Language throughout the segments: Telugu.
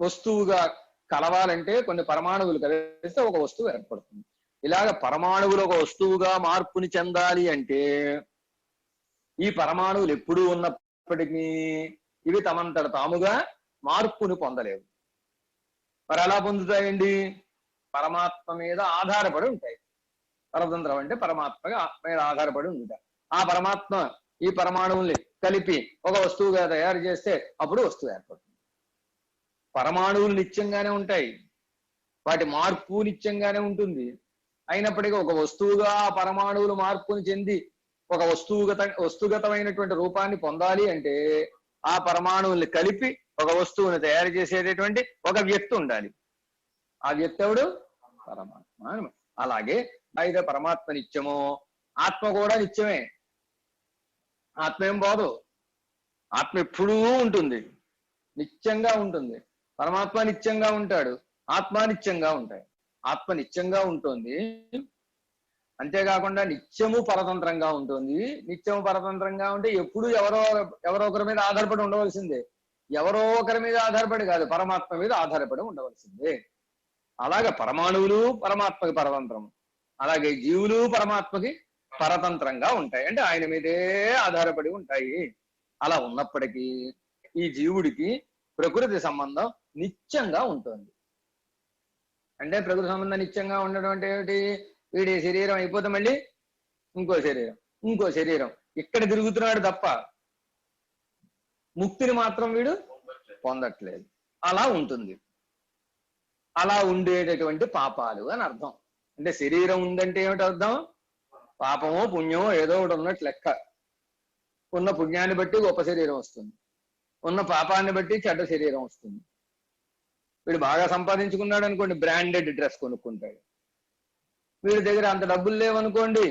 వస్తువుగా కలవాలంటే కొన్ని పరమాణువులు కలిస్తే ఒక వస్తువు ఏర్పడుతుంది. ఇలాగ పరమాణువులు ఒక వస్తువుగా మార్పుని చెందాలి అంటే ఈ పరమాణువులు ఎప్పుడూ ఉన్నప్పటికీ ఇవి తమంతట తాముగా మార్పుని పొందలేవు. మరి ఎలా పొందుతాయండి? పరమాత్మ మీద ఆధారపడి ఉంటాయి. పరతంత్రం అంటే పరమాత్మగా మీద ఆధారపడి ఉంటాయి ఆ పరమాత్మ ఈ పరమాణువుల్ని కలిపి ఒక వస్తువుగా తయారు చేస్తే అప్పుడు వస్తువు ఏర్పడుతుంది. పరమాణువులు నిత్యంగానే ఉంటాయి. వాటి మార్పు నిత్యంగానే ఉంటుంది. అయినప్పటికీ ఒక వస్తువుగా పరమాణువులు మార్పుని చెంది ఒక వస్తువుగత వస్తుగతమైనటువంటి రూపాన్ని పొందాలి అంటే ఆ పరమాణువుల్ని కలిపి ఒక వస్తువుని తయారు చేసేటటువంటి ఒక వ్యక్తి ఉండాలి. ఆ వ్యక్తి ఎవడు? పరమాత్మ. అలాగే అయితే పరమాత్మ నిత్యమో ఆత్మ కూడా నిత్యమే. ఆత్మ ఏం పోదు ఆత్మ ఎప్పుడూ ఉంటుంది. నిత్యంగా ఉంటుంది. పరమాత్మ నిత్యంగా ఉంటాడు ఆత్మ నిత్యంగా ఉంటాయి. ఆత్మ నిత్యంగా ఉంటుంది. అంతేకాకుండా నిత్యము పరతంత్రంగా ఉంటుంది. నిత్యము పరతంత్రంగా ఉంటే ఎప్పుడు ఎవరో ఎవరో ఒకరి మీద ఆధారపడి ఉండవలసిందే. ఎవరో ఒకరి మీద ఆధారపడి కాదు పరమాత్మ మీద ఆధారపడి ఉండవలసిందే. అలాగే పరమాణువులు పరమాత్మకి పరతంత్రం. అలాగే జీవులు పరమాత్మకి పరతంత్రంగా ఉంటాయి. అంటే ఆయన మీదే ఆధారపడి ఉంటాయి. అలా ఉన్నప్పటికీ ఈ జీవుడికి ప్రకృతి సంబంధం నిత్యంగా ఉంటుంది. అంటే ప్రకృతి సంబంధం నిత్యంగా ఉండడం అంటే ఏమిటి? వీడి శరీరం అయిపోతే మళ్ళీ ఇంకో శరీరం ఇంకో శరీరం. ఇక్కడ తిరుగుతున్నాడు తప్ప ముక్తిని మాత్రం వీడు పొందట్లేదు. అలా ఉంటుంది. అలా ఉండేటటువంటి పాపాలు అని అర్థం. అంటే శరీరం ఉందంటే ఏమిటి అర్థం? పాపమో పుణ్యమో ఏదో ఒకటి ఉన్నట్టు లెక్క. ఉన్న పుణ్యాన్ని బట్టి గొప్ప శరీరం వస్తుంది. ఉన్న పాపాన్ని బట్టి చెడ్డ శరీరం వస్తుంది. వీడు బాగా సంపాదించుకున్నాడు అనుకోండి బ్రాండెడ్ డ్రెస్ కొనుక్కుంటాడు. వీడి దగ్గర అంత డబ్బులు లేవనుకోండి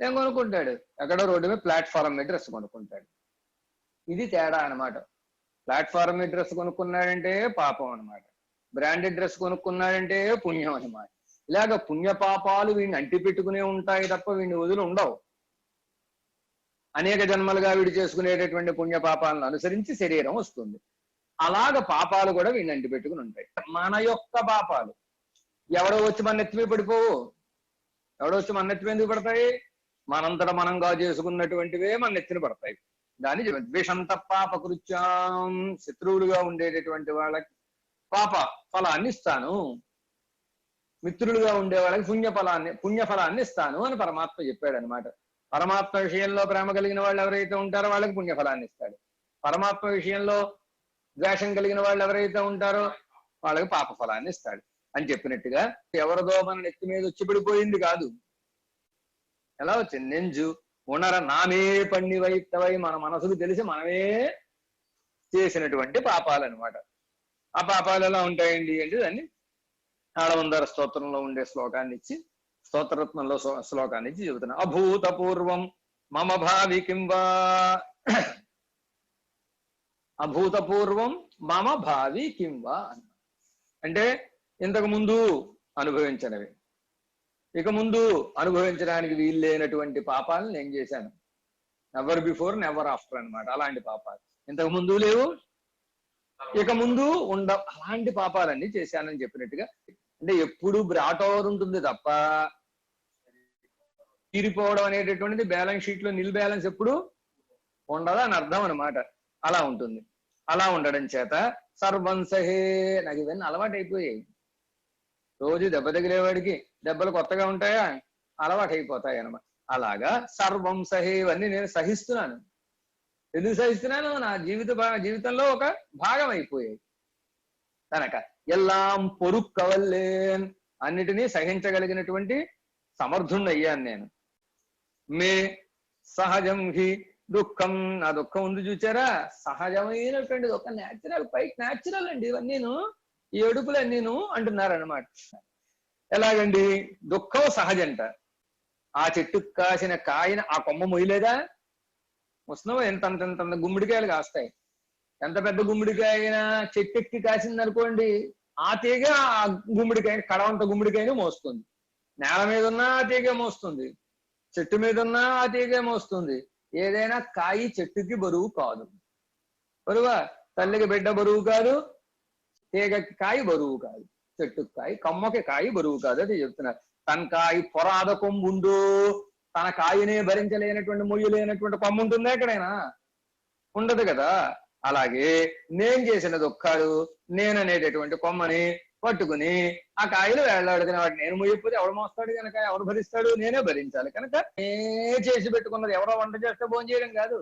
ఏం కొనుక్కుంటాడు? ఎక్కడో రోడ్డు మీద ప్లాట్ఫారం మీద డ్రెస్ కొనుక్కుంటాడు. ఇది తేడా అన్నమాట. ప్లాట్ఫారం మీద డ్రెస్ కొనుక్కున్నాడంటే పాపం అనమాట బ్రాండెడ్ డ్రెస్ కొనుక్కున్నాడంటే పుణ్యం అనమాట ఇలాగ పుణ్య పాపాలు వీడిని అంటి పెట్టుకునే ఉంటాయి తప్ప వీడిని వదిలి ఉండవు. అనేక జన్మలుగా వీడు చేసుకునేటటువంటి పుణ్య పాపాలను అనుసరించి శరీరం వస్తుంది. అలాగ పాపాలు కూడా వీడిని అంటి పెట్టుకుని ఉంటాయి. మన యొక్క పాపాలు. ఎవడో వచ్చి మన నెత్తిమీ పడిపోవు. ఎవడో వచ్చి మన నెత్తిమీ ఎందుకు పడతాయి? మనంతట మనంగా చేసుకున్నటువంటివే మన నెత్తిన పడతాయి. దాని ద్వేషంత పాప కృత్యాం శత్రువులుగా ఉండేటటువంటి వాళ్ళకి పాప ఫలాన్ని ఇస్తాను. మిత్రులుగా ఉండే వాళ్ళకి పుణ్య ఫలాన్ని పుణ్య ఫలాన్ని ఇస్తాను అని పరమాత్మ చెప్పాడు అనమాట పరమాత్మ విషయంలో ప్రేమ కలిగిన వాళ్ళు ఎవరైతే ఉంటారో వాళ్ళకి పుణ్యఫలాన్ని ఇస్తాడు. పరమాత్మ విషయంలో ద్వేషం కలిగిన వాళ్ళు ఎవరైతే ఉంటారో వాళ్ళకి పాప ఫలాన్ని ఇస్తాడు. అని చెప్పినట్టుగా ఎవరిదో మన నెత్తి మీద వచ్చి పడిపోయింది కాదు. ఎలా వచ్చింది? నెంజు ఉనర నామే పండి వైత్తవై మన మనసుకు తెలిసి మనమే చేసినటువంటి పాపాలు అనమాట ఆ పాపాలు ఎలా ఉంటాయండి అంటే దాన్ని ఆడవందర స్తోత్రంలో ఉండే శ్లోకాన్ని ఇచ్చి స్తోత్రరత్నంలో శ్లోకాన్ని ఇచ్చి చెబుతున్నా. అభూతపూర్వం మమ భావి కింవా అభూతపూర్వం మమ భావి కింవా అన్న. అంటే ఇంతకు ముందు అనుభవించినవి. ఇక ముందు అనుభవించడానికి వీల్లేనటువంటి పాపాలను నేను చేశాను. నెవర్ బిఫోర్ నెవర్ ఆఫ్టర్ అన్నమాట. అలాంటి పాపాలు. ఇంతకు ముందు లేవు. ఇక ముందు ఉండ అలాంటి పాపాలన్నీ చేశానని చెప్పినట్టుగా అంటే ఎప్పుడు బ్రాట్ ఓవర్ ఉంటుంది తప్ప తీరిపోవడం అనేటటువంటిది బ్యాలెన్స్ షీట్లో నిల్ బ్యాలెన్స్ ఎప్పుడు ఉండదు అని అర్థం అనమాట అలా ఉంటుంది. అలా ఉండడం చేత సర్వంసహే నాకు ఇవన్నీ అలవాటు అయిపోయాయి రోజు దెబ్బ తగిలేవాడికి దెబ్బలు కొత్తగా ఉంటాయా? అలవాటు అయిపోతాయి అనమాట అలాగా సర్వం సహే ఇవన్నీ నేను సహిస్తున్నాను. ఎందుకు సహిస్తున్నాను? నా జీవిత జీవితంలో ఒక భాగం అయిపోయాయి కనుక ఎల్లాం పొరుక్కవల్లేన్ అన్నిటినీ సహించగలిగినటువంటి సమర్థుణ్ణి అయ్యాను నేను. మే సహజం హి దుఃఖం నా దుఃఖం ఉంది చూచారా? సహజమైనటువంటి ఒక న్యాచురల్ పైకి న్యాచురల్ అండి ఇవన్నీను ఈ ఏడుపులన్నీను అంటున్నారు అనమాట ఎలాగండి? దుఃఖం సహజంట. ఆ చెట్టుకు కాసిన కాయన ఆ కొమ్మ మొయ్యలేదా? ముస్లిం ఎంత అంత గుమ్మిడికాయలు గుమ్మడికాయలు కాస్తాయి. ఎంత పెద్ద గుమ్మడికాయ అయినా చెట్టు ఎక్కి కాసింది అనుకోండి ఆ తీగ ఆ గుమ్మిడికాయ కడవంత గుమ్మిడికాయని మోస్తుంది. నేల మీద ఉన్నా ఆ తీగే మోస్తుంది. చెట్టు మీద ఉన్నా ఆ తీగే మోస్తుంది. ఏదైనా కాయి చెట్టుకి బరువు కాదు. బరువా? తల్లికి బిడ్డ బరువు కాదు. తీగకి కాయ బరువు కాదు. చెట్టుకి కాయ కమ్మకి కాయ బరువు కాదు అది చెప్తున్నారు. తన కాయ పొరాద కొమ్ముండు తన కాయనే భరించలేనటువంటి మొయ్యలేనటువంటి కొమ్ము ఉంటుందా ఎక్కడైనా? ఉండదు కదా. అలాగే నేను చేసిన దుఃఖాలు నేననేటటువంటి కొమ్మని పట్టుకుని ఆ కాయలు వేళ్ళాడుకునే వాటి నేను ముయ్యిపోతే ఎవడు మోస్తాడు కనుక ఎవరు భరిస్తాడు? నేనే భరించాలి కనుక నేనే చేసి పెట్టుకున్నది ఎవరో వంట చేస్తే భోజనం చేయడం కాదు.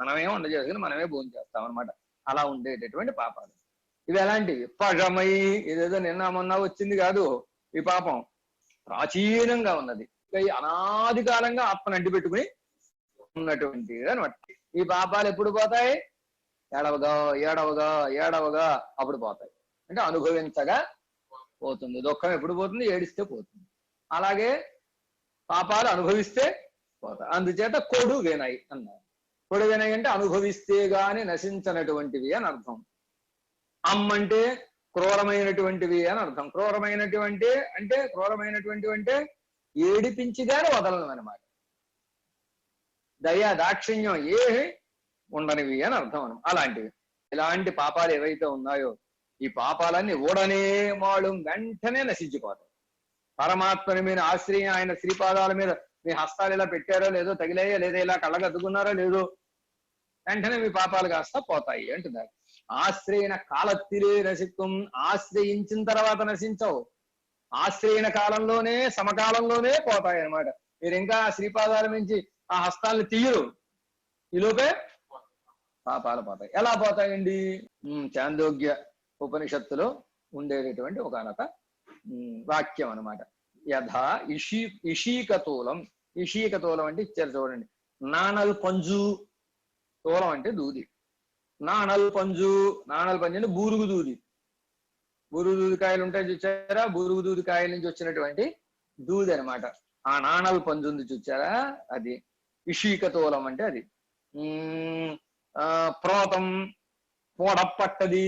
మనమే వంట చేసుకుని మనమే భోజనం చేస్తాం అనమాట అలా ఉండేటటువంటి పాపాలు. ఇవి ఎలాంటివి? పగమై ఏదేదో నిన్న మొన్న వచ్చింది కాదు. ఈ పాపం ప్రాచీనంగా ఉన్నది. అనాది కాలంగా ఆత్మను అంటి పెట్టుకుని ఉన్నటువంటి అనమాట ఈ పాపాలు ఎప్పుడు పోతాయి? ఏడవగా ఏడవగా ఏడవగా అప్పుడు పోతాయి. అంటే అనుభవించగా పోతుంది. దుఃఖం ఎప్పుడు పోతుంది? ఏడిస్తే పోతుంది. అలాగే పాపాలు అనుభవిస్తే పోతాయి. అందుచేత కొడు వినయ్ అన్నారు. కొడు వినయ్ అంటే అనుభవిస్తే గాని నశించనటువంటివి అని అర్థం. అమ్మంటే క్రూరమైనటువంటివి అని అర్థం. క్రూరమైనటువంటి అంటే క్రూరమైనటువంటి అంటే ఏడిపించిగానే వదలను అనమాట దయా దాక్షిణ్యం ఏ ఉండనివి అని అర్థం అలాంటివి. ఇలాంటి పాపాలు ఏవైతే ఉన్నాయో ఈ పాపాలన్నీ ఊడనే మాడు వెంటనే నశించిపోతాయి. పరమాత్మని మీద ఆశ్రయం ఆయన శ్రీపాదాల మీద మీ హస్తాలు ఇలా పెట్టారో లేదో తగిలాయో లేదా ఇలా కళ్ళగద్దుకున్నారో లేదో వెంటనే మీ పాపాలు కాస్త పోతాయి అంటున్నారు. ఆశ్రయణ కాలత్తిరే నశిత్వం ఆశ్రయించిన తర్వాత నశించవు. ఆశ్రయణ కాలంలోనే సమకాలంలోనే పోతాయి అన్నమాట మీరు ఇంకా శ్రీపాదాల నుంచి ఆ హస్తాలను తీయరు. ఈలోపే పాపాలు పోతాయి. ఎలా పోతాయండి? చాందోగ్య ఉపనిషత్తులో ఉండేటటువంటి ఒకనొక వాక్యం అన్నమాట. యథా ఇషీ ఇషీకతూలం. ఇషీకతూలం అంటే ఇచ్చారు చూడండి. నాణల్ పంజు. తూలం అంటే దూది. నాణల్ పంజు. నానల్ పంజు అంటే బూరుగు దూది. బూరుగు దూది కాయలు ఉంటాయి చూచారా? బూరుగు దూది కాయల నుంచి వచ్చినటువంటి దూది అన్నమాట. ఆ నాణల్ పంజు ఉంది చూచారా? అది ఇషీకతూలం అంటే అది. ఉమ్, ఆ ప్రోతం పొడపట్టది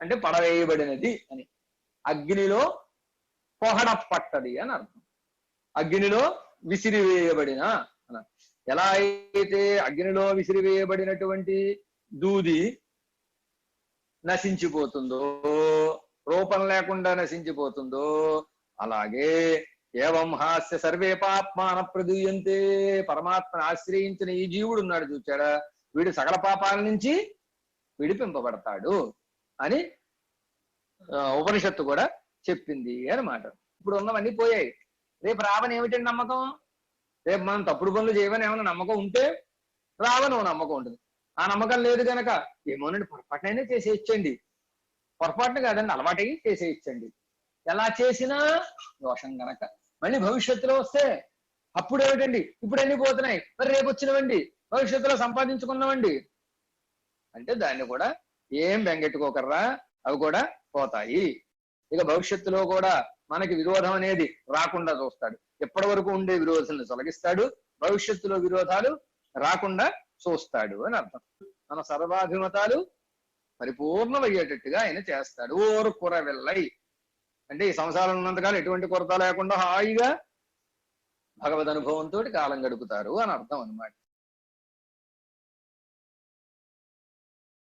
అంటే పడవేయబడినది అని. అగ్నిలో పొహడపట్టది అని అర్థం. అగ్నిలో విసిరివేయబడిన ఎలా అయితే అగ్నిలో విసిరివేయబడినటువంటి దూది నశించిపోతుందో రూపం లేకుండా నశించిపోతుందో అలాగే ఏవం హాస్య సర్వే పాపమాన ప్రదూయంతే పరమాత్మను ఆశ్రయించిన ఈ జీవుడు ఉన్నాడు చూచాడా? వీడు సకల పాపాల నుంచి విడిపింపబడతాడు. అని ఉపనిషత్తు కూడా చెప్పింది అనమాట ఇప్పుడు ఉన్నవన్నీ పోయాయి. రేపు రావని ఏమిటండి నమ్మకం? రేపు మనం తప్పుడు పనులు చేయమని ఏమైనా నమ్మకం ఉంటే రావని ఓ నమ్మకం ఉంటుంది. ఆ నమ్మకం లేదు గనక ఏమోనండి పొరపాటునైనా చేసేయచ్చండి. పొరపాటున కాదండి అలవాటై చేసేయచ్చండి. ఎలా చేసినా దోషం గనక. మళ్ళీ భవిష్యత్తులో వస్తే అప్పుడు ఏమిటండి? ఇప్పుడు ఎన్ని పోతున్నాయి? మరి రేపు వచ్చినవండి. భవిష్యత్తులో సంపాదించుకున్నామండి అంటే దాన్ని కూడా ఏం బెంగెట్టుకోకర్రా? అవి కూడా పోతాయి. ఇక భవిష్యత్తులో కూడా మనకి విరోధం అనేది రాకుండా చూస్తాడు. ఎప్పటి వరకు ఉండే విరోధాలను తొలగిస్తాడు? భవిష్యత్తులో విరోధాలు రాకుండా చూస్తాడు అని అర్థం. మన సర్వాభిమతాలు పరిపూర్ణమయ్యేటట్టుగా ఆయన చేస్తాడు. ఓరు కుర వెళ్ళై. అంటే ఈ సంసారం ఉన్నంతకాలం ఎటువంటి కొరత లేకుండా హాయిగా భగవద్ అనుభవంతో కాలం గడుపుతారు అని అర్థం అన్నమాట.